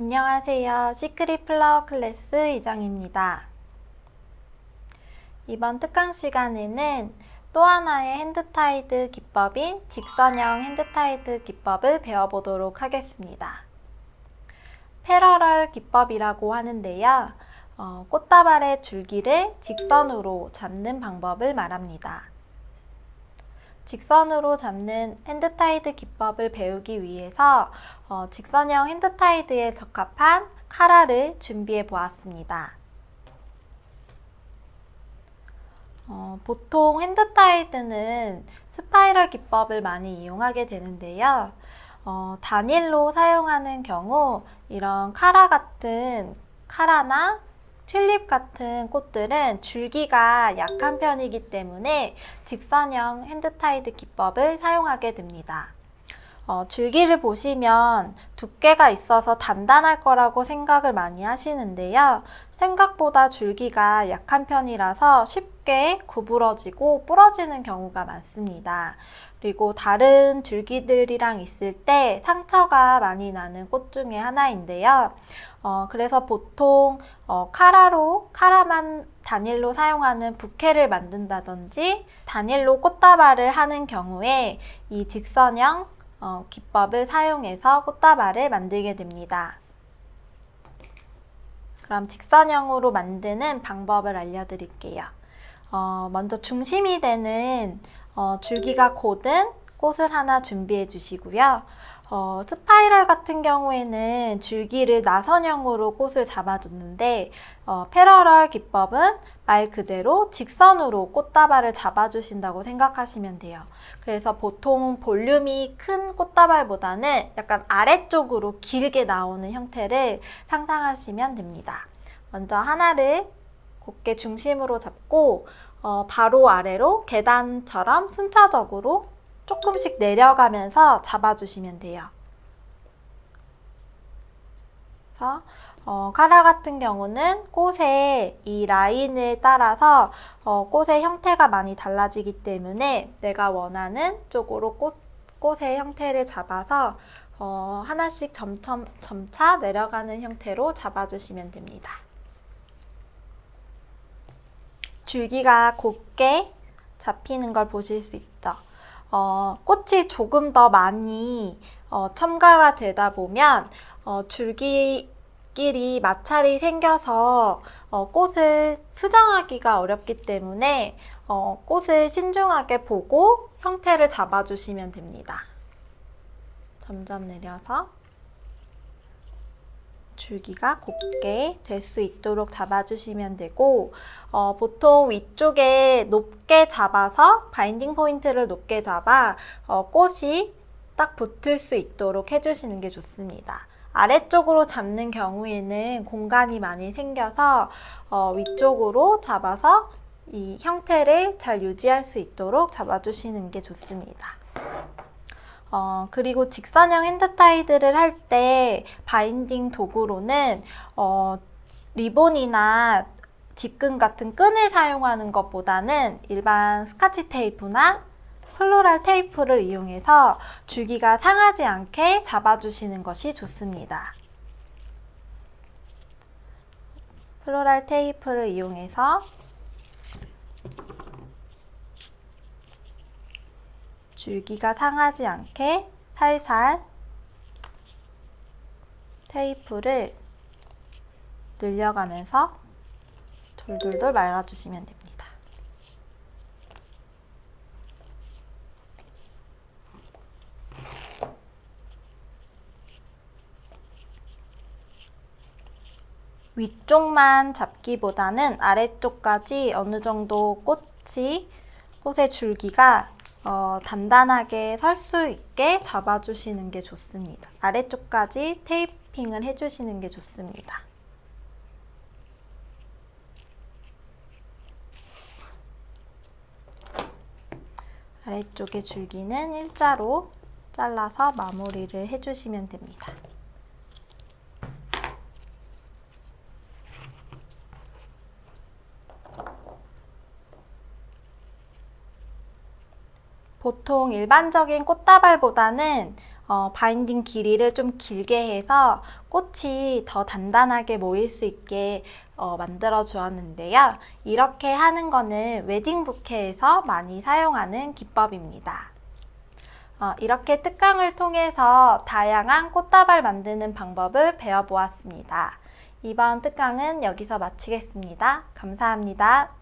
안녕하세요. 시크릿 플라워 클래스 이정입니다. 이번 특강 시간에는 또 하나의 핸드타이드 기법인 직선형 핸드타이드 기법을 배워보도록 하겠습니다. 패러럴 기법이라고 하는데요. 어, 꽃다발의 줄기를 직선으로 잡는 방법을 말합니다. 직선으로 잡는 핸드타이드 기법을 배우기 위해서 어, 직선형 핸드타이드에 적합한 카라를 준비해 보았습니다. 어, 보통 핸드타이드는 스파이럴 기법을 많이 이용하게 되는데요. 어, 단일로 사용하는 경우 이런 카라 같은 카라나 튤립 같은 꽃들은 줄기가 약한 편이기 때문에 직선형 핸드타이드 기법을 사용하게 됩니다. 어, 줄기를 보시면 두께가 있어서 단단할 거라고 생각을 많이 하시는데요. 생각보다 줄기가 약한 편이라서 쉽게 구부러지고 부러지는 경우가 많습니다. 그리고 다른 줄기들이랑 있을 때 상처가 많이 나는 꽃 중에 하나인데요. 어, 그래서 보통 어, 카라로, 카라만 단일로 사용하는 부케를 만든다든지 단일로 꽃다발을 하는 경우에 이 직선형 어, 기법을 사용해서 꽃다발을 만들게 됩니다. 그럼 직선형으로 만드는 방법을 알려드릴게요. 어, 먼저 중심이 되는 어, 줄기가 곧은 꽃을 하나 준비해 주시고요. 어, 스파이럴 같은 경우에는 줄기를 나선형으로 꽃을 잡아줬는데 어, 패러럴 기법은 말 그대로 직선으로 꽃다발을 잡아주신다고 생각하시면 돼요. 그래서 보통 볼륨이 큰 꽃다발보다는 약간 아래쪽으로 길게 나오는 형태를 상상하시면 됩니다. 먼저 하나를 곱게 중심으로 잡고 어, 바로 아래로 계단처럼 순차적으로 조금씩 내려가면서 잡아주시면 돼요. 그래서 어, 카라 같은 경우는 꽃의 이 라인을 따라서 어, 꽃의 형태가 많이 달라지기 때문에 내가 원하는 쪽으로 꽃, 꽃의 형태를 잡아서 어, 하나씩 점점, 점차 내려가는 형태로 잡아주시면 됩니다. 줄기가 곱게 잡히는 걸 보실 수 있죠. 어, 꽃이 조금 더 많이 어, 첨가가 되다 보면 어, 줄기끼리 마찰이 생겨서 어, 꽃을 수정하기가 어렵기 때문에 어, 꽃을 신중하게 보고 형태를 잡아주시면 됩니다. 점점 내려서 줄기가 곱게 될 수 있도록 잡아주시면 되고 어, 보통 위쪽에 높게 잡아서 바인딩 포인트를 높게 잡아 어, 꽃이 딱 붙을 수 있도록 해주시는 게 좋습니다. 아래쪽으로 잡는 경우에는 공간이 많이 생겨서 어, 위쪽으로 잡아서 이 형태를 잘 유지할 수 있도록 잡아주시는 게 좋습니다. 어, 그리고 직선형 핸드타이드를 할 때 바인딩 도구로는 어, 리본이나 직근 같은 끈을 사용하는 것보다는 일반 스카치 테이프나 플로랄 테이프를 이용해서 줄기가 상하지 않게 잡아주시는 것이 좋습니다. 플로랄 테이프를 이용해서 줄기가 상하지 않게 살살 테이프를 늘려가면서 돌돌돌 말아주시면 됩니다. 위쪽만 잡기보다는 아래쪽까지 어느 정도 꽃이 꽃의 줄기가 어, 단단하게 설 수 있게 잡아주시는 게 좋습니다. 아래쪽까지 테이핑을 해주시는 게 좋습니다. 아래쪽의 줄기는 일자로 잘라서 마무리를 해주시면 됩니다. 보통 일반적인 꽃다발보다는 어, 바인딩 길이를 좀 길게 해서 꽃이 더 단단하게 모일 수 있게 어, 만들어 주었는데요. 이렇게 하는 거는 웨딩 부케에서 많이 사용하는 기법입니다. 어, 이렇게 특강을 통해서 다양한 꽃다발 만드는 방법을 배워보았습니다. 이번 특강은 여기서 마치겠습니다. 감사합니다.